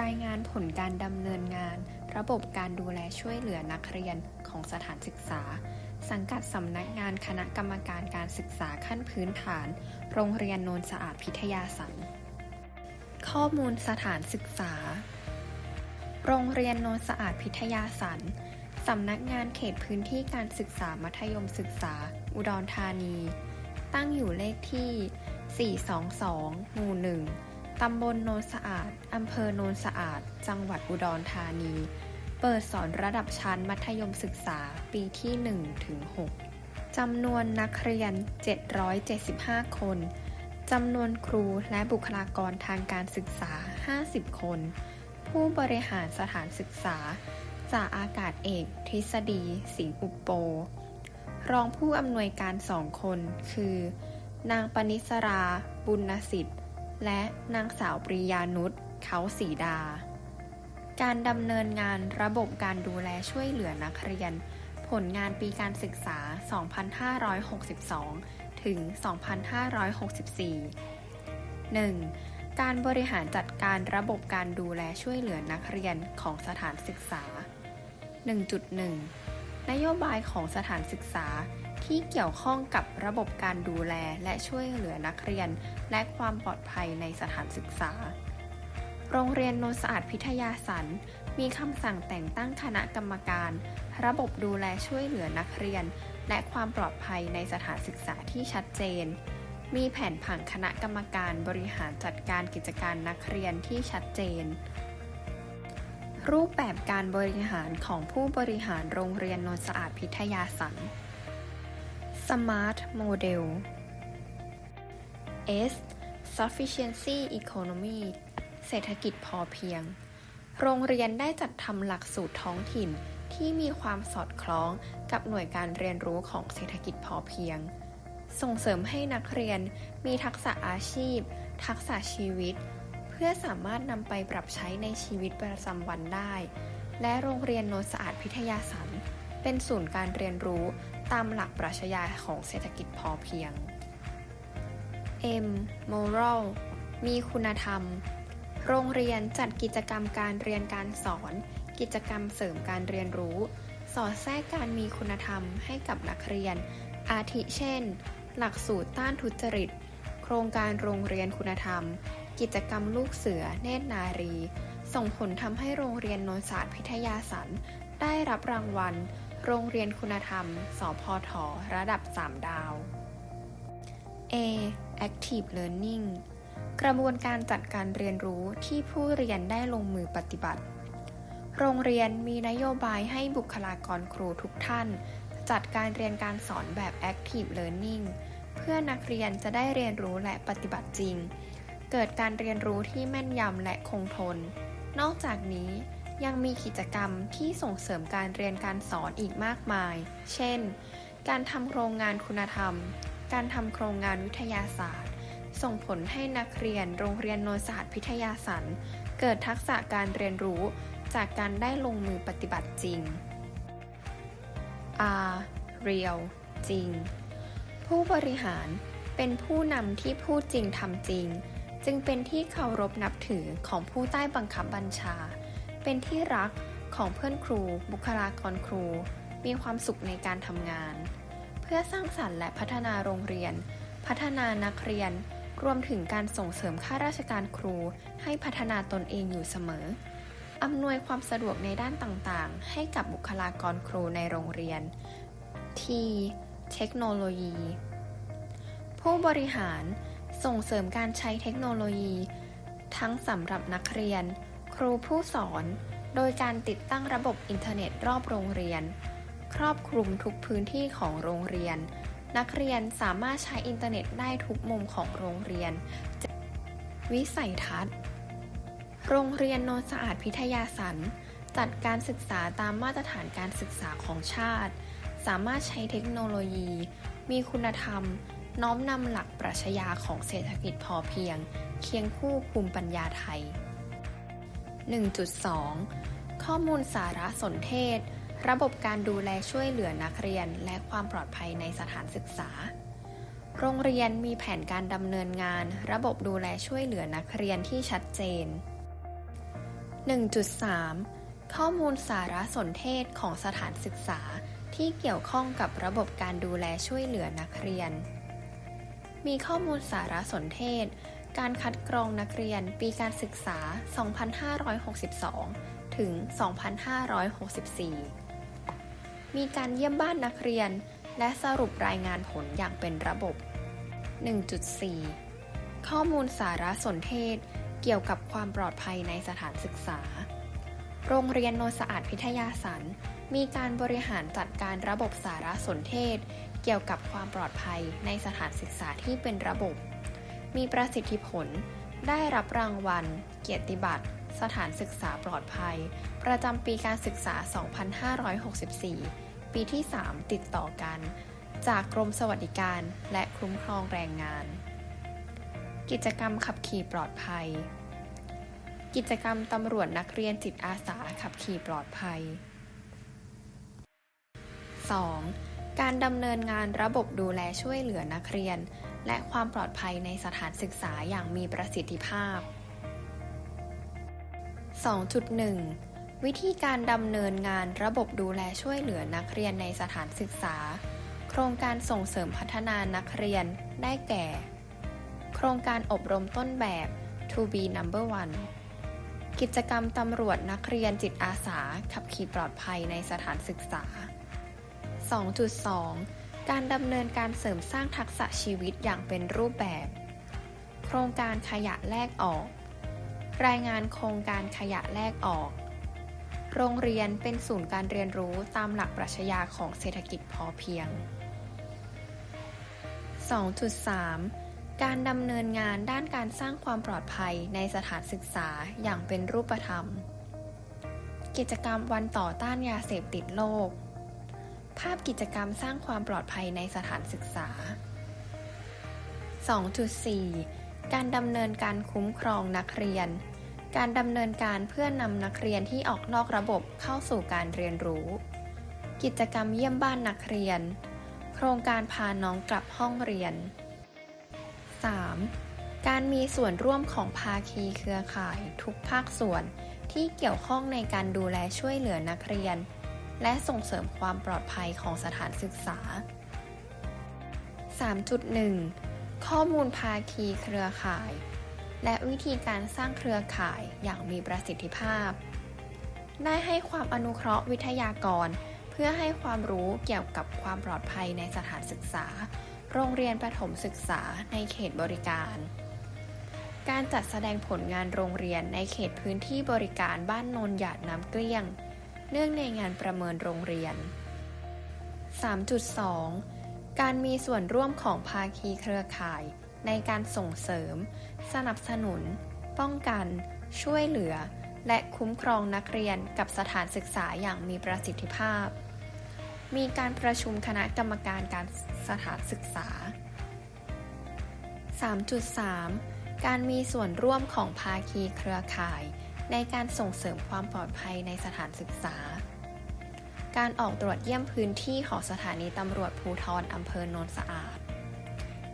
รายงานผลการดำเนินงาน ระบบการดูแลช่วยเหลือนักเรียนของสถานศึกษา สังกัดสำนักงานคณะกรรมการการศึกษาขั้นพื้นฐาน โรงเรียนโนนสะอาดพิทยาสันข้อมูลสถานศึกษา โรงเรียนโนนสะอาดพิทยาสันสำนักงานเขตพื้นที่การศึกษามัธยมศึกษา อุดรธานี ตั้งอยู่เลขที่ 422 หมู่ 1 ตำบลโนนสะอาด อำเภอโนนสะอาด จังหวัดอุดรธานี เปิดสอนระดับชั้นมัธยมศึกษาปีที่1ถึง6จำนวนนักเรียน 775 คน จำนวนครูและบุคลากรทางการศึกษา 50 คน ผู้บริหารสถานศึกษาจากอากาศเอก ทฤษฎี สิงห์อุปโป รองผู้อำนวยการสองคน คือ นางปณิสรา บุญสิทธิ์ และนางสาวปริยานุชเขาสีดา การดำเนินงานระบบการดูแลช่วยเหลือนักเรียน ผลงานปีการศึกษา 2562 ถึง 2564 1. การบริหารจัดการระบบการดูแลช่วยเหลือนักเรียนของสถานศึกษา 1.1 นโยบายของสถานศึกษา ที่เกี่ยวข้องกับระบบการดูแลและช่วยเหลือนักเรียน และความปลอดภัยในสถานศึกษา โรงเรียนโนนสะอาดพิทยาสันมีคำสั่งแต่งตั้งคณะกรรมการ ระบบดูแลช่วยเหลือนักเรียน และความปลอดภัยในสถานศึกษาที่ชัดเจน มีแผนผังคณะกรรมการบริหารจัดการกิจการนักเรียนที่ชัดเจน รูปแบบการบริหารของผู้บริหารโรงเรียนโนนสะอาดพิทยาสัน Smart Model S Sufficiency Economy เศรษฐกิจพอเพียง โรงเรียนได้จัดทำหลักสูตรท้องถิ่นที่มีความสอดคล้องกับหน่วยการเรียนรู้ของเศรษฐกิจพอเพียง ส่งเสริมให้นักเรียนมีทักษะอาชีพ ทักษะชีวิต เพื่อสามารถนำไปปรับใช้ในชีวิตประจำวันได้ และโรงเรียนโนสะอาดพิทยาสัน เป็นศูนย์การเรียนรู้ตามหลักปรัชญาของเศรษฐกิจพอเพียง M moral มีคุณธรรม โรงเรียนจัดกิจกรรมการเรียนการสอน กิจกรรมเสริมการเรียนรู้ สอดแทรกการมีคุณธรรมให้กับนักเรียน อาทิเช่น หลักสูตรต้านทุจริต โครงการโรงเรียนคุณธรรม กิจกรรมลูกเสือเนตรนารี ส่งผลทำให้โรงเรียนนนศาสตร์พิทยาสันได้รับรางวัล โรงเรียนคุณธรรม สพท ระดับ 3 ดาว A Active Learning กระบวนการจัดการเรียนรู้ที่ผู้เรียนได้ลงมือปฏิบัติ โรงเรียนมีนโยบายให้บุคลากรครูทุกท่าน จัดการเรียนการสอนแบบ Active Learning เพื่อนักเรียนจะได้เรียนรู้และปฏิบัติจริง เกิดการเรียนรู้ที่แม่นยำและคงทน นอกจากนี้ ยังมีกิจกรรมที่ส่งเสริมการเรียนการสอนอีกมากมาย เช่น การทำโครงงานคุณธรรม การทำโครงงานวิทยาศาสตร์ ส่งผลให้นักเรียนโรงเรียนโนนศาสตร์พิทยาสันเกิดทักษะการเรียนรู้จากการได้ลงมือปฏิบัติจริง R real จริง ผู้บริหารเป็นผู้นำที่พูดจริงทำจริง จึงเป็นที่เคารพนับถือของผู้ใต้บังคับบัญชา เป็นที่รักของเพื่อนครู บุคลากรครู มีความสุขในการทำงาน เพื่อสร้างสรรค์และพัฒนาโรงเรียน พัฒนานักเรียน รวมถึงการส่งเสริมข้าราชการครู ให้พัฒนาตนเองอยู่เสมออำนวยความสะดวกในด้านต่างๆ ให้กับบุคลากรครูในโรงเรียน T เทคโนโลยี ผู้บริหารส่งเสริมการใช้เทคโนโลยี ทั้งสำหรับนักเรียน ครูผู้สอน โดยการติดตั้งระบบอินเทอร์เน็ตรอบโรงเรียน ครอบคลุมทุกพื้นที่ของโรงเรียน นักเรียนสามารถใช้อินเทอร์เน็ตได้ทุกมุมของโรงเรียน วิสัยทัศน์ โรงเรียนโนนสะอาดพิทยาสันจัดการศึกษาตามมาตรฐานการศึกษาของชาติ สามารถใช้เทคโนโลยี มีคุณธรรม น้อมนำหลักปรัชญาของเศรษฐกิจพอเพียง เคียงคู่ภูมิปัญญาไทย 1.2 ข้อมูลสารสนเทศ ระบบการดูแลช่วยเหลือนักเรียน และความปลอดภัยในสถานศึกษา โรงเรียนมีแผนการดำเนินงาน ระบบดูแลช่วยเหลือนักเรียนที่ชัดเจน 1.3 ข้อมูลสารสนเทศของสถานศึกษาที่เกี่ยวข้องกับระบบการดูแลช่วยเหลือนักเรียน มีข้อมูลสารสนเทศ การคัดกรองนักเรียนปีการศึกษา 2562 ถึง 2564 มีการเยี่ยมบ้านนักเรียน และสรุปรายงานผลอย่างเป็นระบบ 1.4 ข้อมูลสารสนเทศ เกี่ยวกับความปลอดภัยในสถานศึกษา โรงเรียนโนสะอาดพิทยาสัน มีการบริหารจัดการระบบสารสนเทศ เกี่ยวกับความปลอดภัยในสถานศึกษาที่เป็นระบบ มีประสิทธิผล ได้รับรางวัล เกียรติบัตร สถานศึกษาปลอดภัย ประจำปีการศึกษา 2564 ปีที่ 3 ติดต่อกัน จากกรมสวัสดิการและคุ้มครองแรงงาน กิจกรรมขับขี่ปลอดภัย กิจกรรมตำรวจนักเรียนจิตอาสาขับขี่ปลอดภัย 2. การดำเนินงานระบบดูแลช่วยเหลือนักเรียน และความปลอดภัยในสถานศึกษาอย่างมีประสิทธิภาพ 2.1 วิธีการดำเนินงานระบบดูแลช่วยเหลือนักเรียนในสถานศึกษา โครงการส่งเสริมพัฒนานักเรียนได้แก่ โครงการอบรมต้นแบบ To be number one กิจกรรมตำรวจนักเรียนจิตอาสาขับขี่ปลอดภัยในสถานศึกษา 2.2 การดำเนินการเสริมสร้างทักษะชีวิตอย่างเป็นรูปแบบ โครงการขยะแลกออก รายงานโครงการขยะแลกออก โรงเรียนเป็นศูนย์การเรียนรู้ตามหลักปรัชญาของเศรษฐกิจพอเพียง 2.3 การดำเนินงานด้านการสร้างความปลอดภัยในสถานศึกษาอย่างเป็นรูปธรรม กิจกรรมวันต่อต้านยาเสพติดโลก ภาพกิจกรรมสร้างความปลอดภัยในสถานศึกษา 2.4 การดำเนินการคุ้มครองนักเรียน การดำเนินการเพื่อนำนักเรียนที่ออกนอกระบบเข้าสู่การเรียนรู้ กิจกรรมเยี่ยมบ้านนักเรียน โครงการพาน้องกลับห้องเรียน 3. การมีส่วนร่วมของภาคีเครือข่าย ทุกภาคส่วนที่เกี่ยวข้องในการดูแลช่วยเหลือนักเรียน และส่งเสริมความปลอดภัยของสถานศึกษา 3.1 ข้อมูลภาคีเครือข่าย และวิธีการสร้างเครือข่ายอย่างมีประสิทธิภาพ ได้ให้ความอนุเคราะห์วิทยากร เพื่อให้ความรู้เกี่ยวกับความปลอดภัยในสถานศึกษา โรงเรียนประถมศึกษาในเขตบริการ การจัดแสดงผลงานโรงเรียนในเขตพื้นที่บริการบ้านนนหยาดน้ำเกลี้ยง เนื่องในงานประเมินโรงเรียน 3.2 การมีส่วนร่วมของภาคีเครือข่าย ในการส่งเสริม สนับสนุน ป้องกัน ช่วยเหลือ และคุ้มครองนักเรียนกับสถานศึกษาอย่างมีประสิทธิภาพ มีการประชุมคณะกรรมการการสถานศึกษา 3.3 การมีส่วนร่วมของภาคีเครือข่าย ในการส่งเสริมความปลอดภัยในสถานศึกษา การออกตรวจเยี่ยมพื้นที่ของสถานีตำรวจภูทรอำเภอโนนสะอาด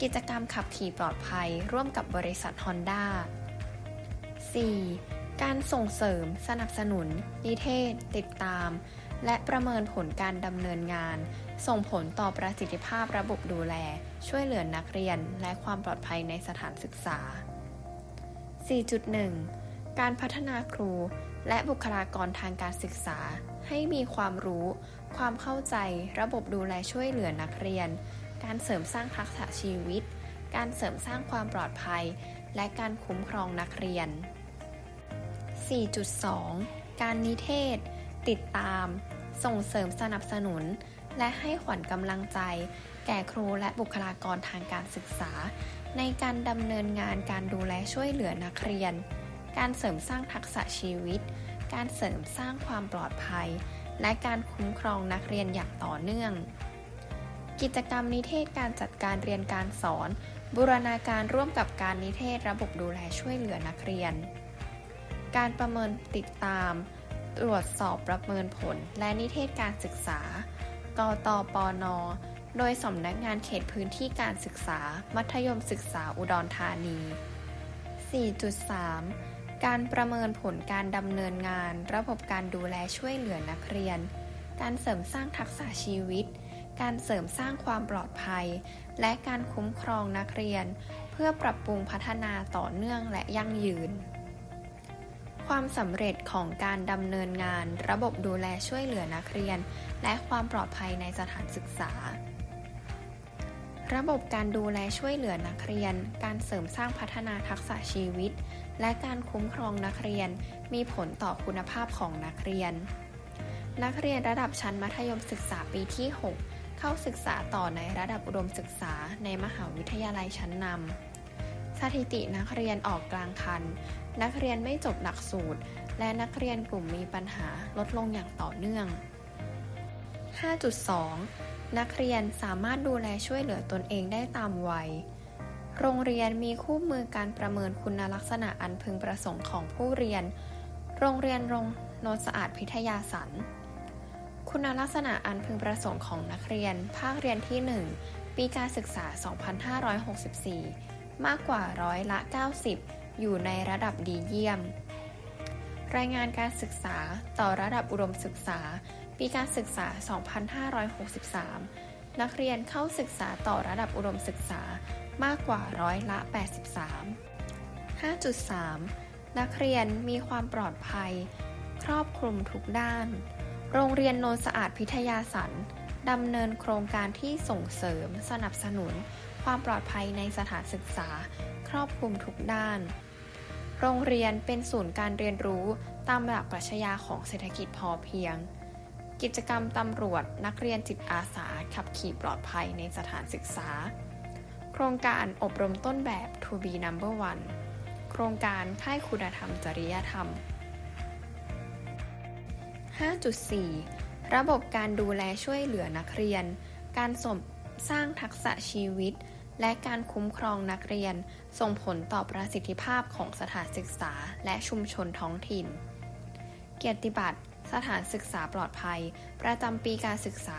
กิจกรรมขับขี่ปลอดภัยร่วมกับบริษัทฮอนด้า 4. การส่งเสริม สนับสนุน นิเทศ ติดตาม และประเมินผลการดำเนินงาน ส่งผลต่อประสิทธิภาพระบบดูแล ช่วยเหลือนักเรียน และความปลอดภัยในสถานศึกษา 4.1 การพัฒนาครูและบุคลากรทางการศึกษา ให้มีความรู้ ความเข้าใจ ระบบดูแลช่วยเหลือนักเรียน การเสริมสร้างทักษะชีวิต การเสริมสร้างความปลอดภัย และการคุ้มครองนักเรียน 4.2 การนิเทศ ติดตาม ส่งเสริมสนับสนุน และให้ขวัญกำลังใจ แก่ครูและบุคลากรทางการศึกษา ในการดำเนินงานการดูแลช่วยเหลือนักเรียน การเสริมสร้างทักษะชีวิต การเสริมสร้างความปลอดภัย และการคุ้มครองนักเรียนอย่างต่อเนื่อง กิจกรรมนิเทศการจัดการเรียนการสอน บูรณาการร่วมกับการนิเทศระบบดูแลช่วยเหลือนักเรียน การประเมินติดตาม ตรวจสอบประเมินผล และนิเทศการศึกษากตปน โดยสำนักงานเขตพื้นที่การศึกษา มัธยมศึกษาอุดรธานี 4.3 การประเมินผลการดำเนินงาน ระบบการดูแลช่วยเหลือนักเรียน การเสริมสร้างทักษะชีวิต การเสริมสร้างความปลอดภัย และการคุ้มครองนักเรียน เพื่อปรับปรุงพัฒนาต่อเนื่องและยั่งยืน ความสำเร็จของการดำเนินงาน ระบบดูแลช่วยเหลือนักเรียน และความปลอดภัยในสถานศึกษาระบบการดูแลช่วยเหลือนักเรียน การเสริมสร้างพัฒนาทักษะชีวิต และการคุ้มครองนักเรียน มีผลต่อคุณภาพของนักเรียน นักเรียนระดับชั้นมัธยมศึกษาปีที่ 6 เข้าศึกษาต่อในระดับอุดมศึกษาในมหาวิทยาลัยชั้นนำสถิตินักเรียนออกกลางคัน นักเรียนไม่จบหลักสูตร และนักเรียนกลุ่มมีปัญหาลดลงอย่างต่อเนื่อง 5.2 นักเรียนสามารถดูแลช่วยเหลือตนเองได้ตามวัย โรงเรียนมีคู่มือการประเมินคุณลักษณะอันพึงประสงค์ของผู้เรียน โรงเรียนโรงโนนสะอาดพิทยาสัน คุณลักษณะอันพึงประสงค์ของนักเรียน ภาคเรียนที่ 1 ปีการศึกษา 2564 มากกว่าร้อยละ 90 อยู่ในระดับดีเยี่ยม รายงานการศึกษาต่อระดับอุดมศึกษา ปีการศึกษา 2563 นักเรียนเข้าศึกษาต่อระดับอุดมศึกษามากกว่าร้อยละ 83 5.3 นักเรียนมีความปลอดภัย ครอบคลุมทุกด้าน โรงเรียนโนนสะอาดพิทยาสันดำเนินโครงการที่ส่งเสริมสนับสนุน ความปลอดภัยในสถานศึกษา ครอบคลุมทุกด้าน โรงเรียนเป็นศูนย์การเรียนรู้ตามหลักปรัชญาของเศรษฐกิจพอเพียง กิจกรรมตำรวจนักเรียนจิตอาสาขับขี่ปลอดภัยในสถานศึกษา โครงการอบรมต้นแบบ To be number one โครงการค่ายคุณธรรมจริยธรรม 5.4 ระบบการดูแลช่วยเหลือนักเรียน การสมสร้างทักษะชีวิต และการคุ้มครองนักเรียน ส่งผลต่อประสิทธิภาพของสถานศึกษาและชุมชนท้องถิ่น เกียรติบัตร สถานศึกษาปลอดภัย ประจำปีการศึกษา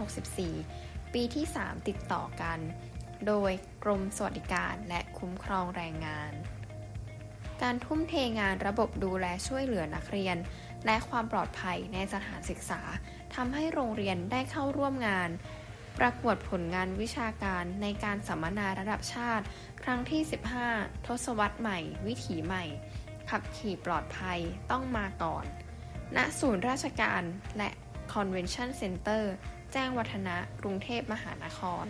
2564 ปีที่ 3 ติดต่อกัน โดยกรมสวัสดิการและคุ้มครองแรงงาน การทุ่มเทงานระบบดูแลช่วยเหลือนักเรียน และความปลอดภัยในสถานศึกษาทำให้โรงเรียนได้เข้าร่วมงาน ประกวดผลงานวิชาการในการสัมมนาระดับชาติ ครั้งที่ 15 ทศวรรษใหม่ วิถีใหม่ขับขี่ปลอดภัยต้องมาก่อน ณศูนย์ราชการและ Convention Center แจ้งวัฒนะ กรุงเทพมหานคร